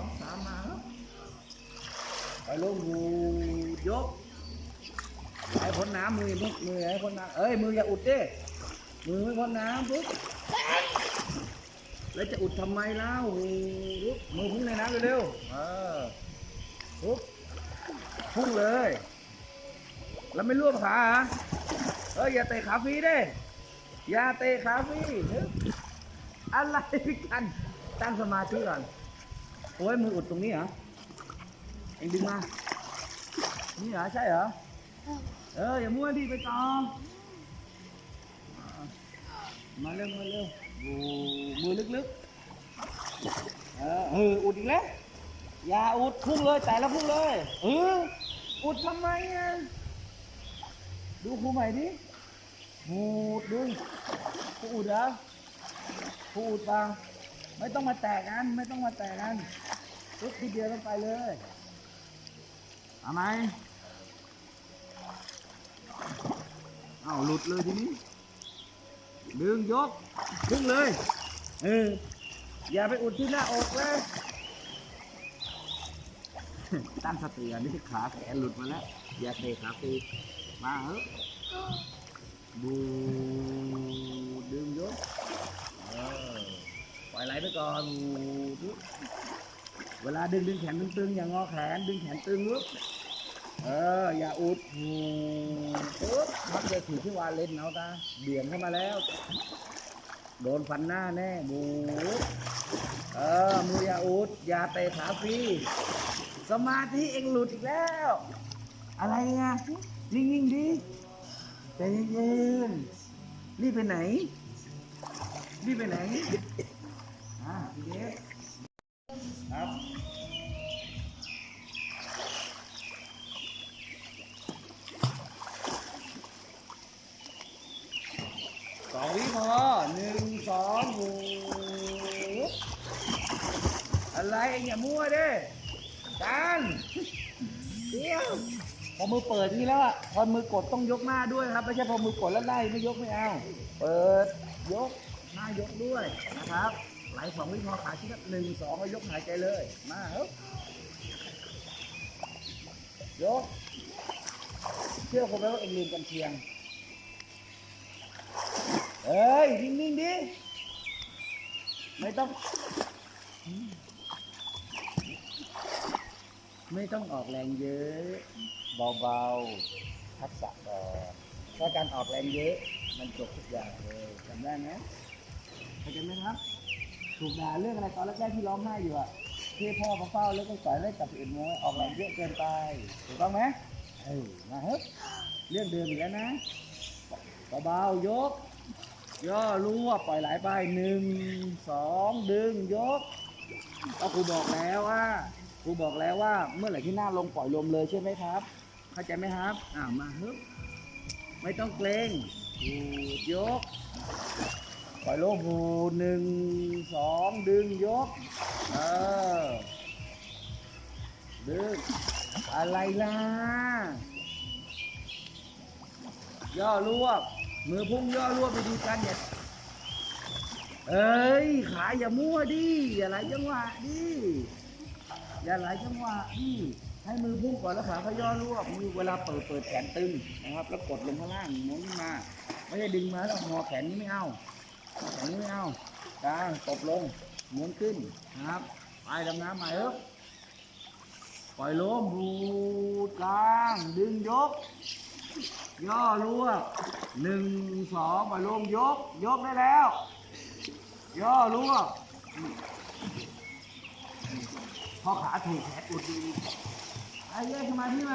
องสามมาครับไปลงหูยกไอ้พ้นน้ำมือมือมือไอ้พ้นน้ำเอ้ยมืออย่าอุดดิมือไม่พ้นน้ำปุ๊บแล้วจะอุดทำไมเล่าปุ๊บมือพุ่งในน้ำเร็วๆเออปุ๊บพุ่งเลย แล้วไม่ลวกขาเหรอเอ้ยอย่าเตะขาฟรีด้อย่าเตะขาฟรีอะไรกันตั้งสมาธิก่อน โอ้ยมืออุดตรงนี้เหรอ เองดึงมา นี่เหรอ ใช่เหรอ เออ อย่ามั่วดิไปต่อ มาเร็วมาเร็วโอ้มือลึกๆ เออเอออุดอีกแล้ว อย่าอุดพุ่งเลย แต่ละพุ่งเลย เออ อุดทำไมอะ ดูครูใหม่ดิหูดดึงครูอุดเหรอครูอุดปล่าไม่ต้องมาแตกกัน ไม่ต้องมาแตกกัน ปุ๊บทีเดียวลงไปเลยเอาไหมเอาหลุดเลยทีนี้ ดึงยกดึงเลย เออ อย่าไปอุดที่หน้าอกเลย ตั้งสติอันนี้ขาแขนหลุดมาแล้ว อย่าเตะขาตีมาเฮ้ยดูดึงยกเออปล่อยไหลไปก่อน เวลาดึงดึงแขนตึงๆอย่างงอแขนดึงแขนตึงลุกเอออย่าอุดปึ๊บมักจะถือที่วาเล่นเอาตาเบี่ยงเข้ามาแล้ว โดนฟันหน้าแน่บูเออมืออย่าอุดอย่าเตะขาฟรีสมาธิเองหลุดอีกแล้ว อะไรอะนิ่งๆดิใจเย็นๆรีบไปไหนรีบไปไหนอ่าพี่เด็ก ครับสองวิพอหนึ่งสองหูอะไรเองอย่ามั่วเด้กันเดี๋ยวพอมือเปิดนี่แล้วอะพอมือกดต้องยกหน้าด้วยครับไม่ใช่พอมือกดแล้วไล่ไม่ยกไม่เอา เปิดยกหน้ายกด้วยนะครับ ไหลสองวิพอขาชิ้นละหนึ่งสองแล้วยกหายใจเลย มาเฮ้ยยก เชื่อผมไหมว่าเองลืมกันเชียง เอ้ยนิ่งๆดิ ไม่ต้อง ไม่ต้องออกแรงเยอะ เบาๆ ทักษะก่อนถ้าการออกแรงเยอะ มันจบทุกอย่างเลยจำได้ไหมเข้าใจไหมครับ ถูกด่าเรื่องอะไรตอนแรกๆที่ร้องไห้อยู่อะที่พ่อมาเฝ้าแล้วก็สอนเล่นกับอื่นมวยออกแรงเยอะเกินไปถูกต้องไหมเออมาเฮ้ยเรื่องเดิมอีกแล้วนะเบาๆยก ย่อรวปล่อยไหลไปหนึ่งสองดึงยกก็ครูบอกแล้วว่าครูบอกแล้วว่าเมื่อไหร่ที่หน้าลงปล่อยลมเลยใช่ไหมครับ เข้าใจไหมครับอ่ามาฮึบไม่ต้องเกรงหูดยก ปล่อยลมหูหนึ่งสองดึงยก เออ ดึง อะไรล่ะ ย่อรวบ มือพุ่งย่อรวบไปดีกันอย่าเอ้ย ขาอย่ามั่วดิ อย่าไหลจังหวะดิ อย่าไหลจังหวะดิให้มือพุ่งก่อนแล้วขาเขาย่อรวบมือเวลาเปิดเปิดแขนตึงนะครับ แล้วกดลงข้างล่างหมุนขึ้นมา ไม่ใช่ดึงมาแล้วงอแขนนี้ไม่เอา แขนนี้ไม่เอากลางตบลงหมุนขึ้นนะครับไปดำน้ำใหม่เถอะปล่อยลมรูดกลางดึงยก ย่อรวบหนึ่งสองมาลงยก ยกได้แล้ว ย่อรวบพอขาถูกแขนอุดดีไอ้แยกสมาธิไหม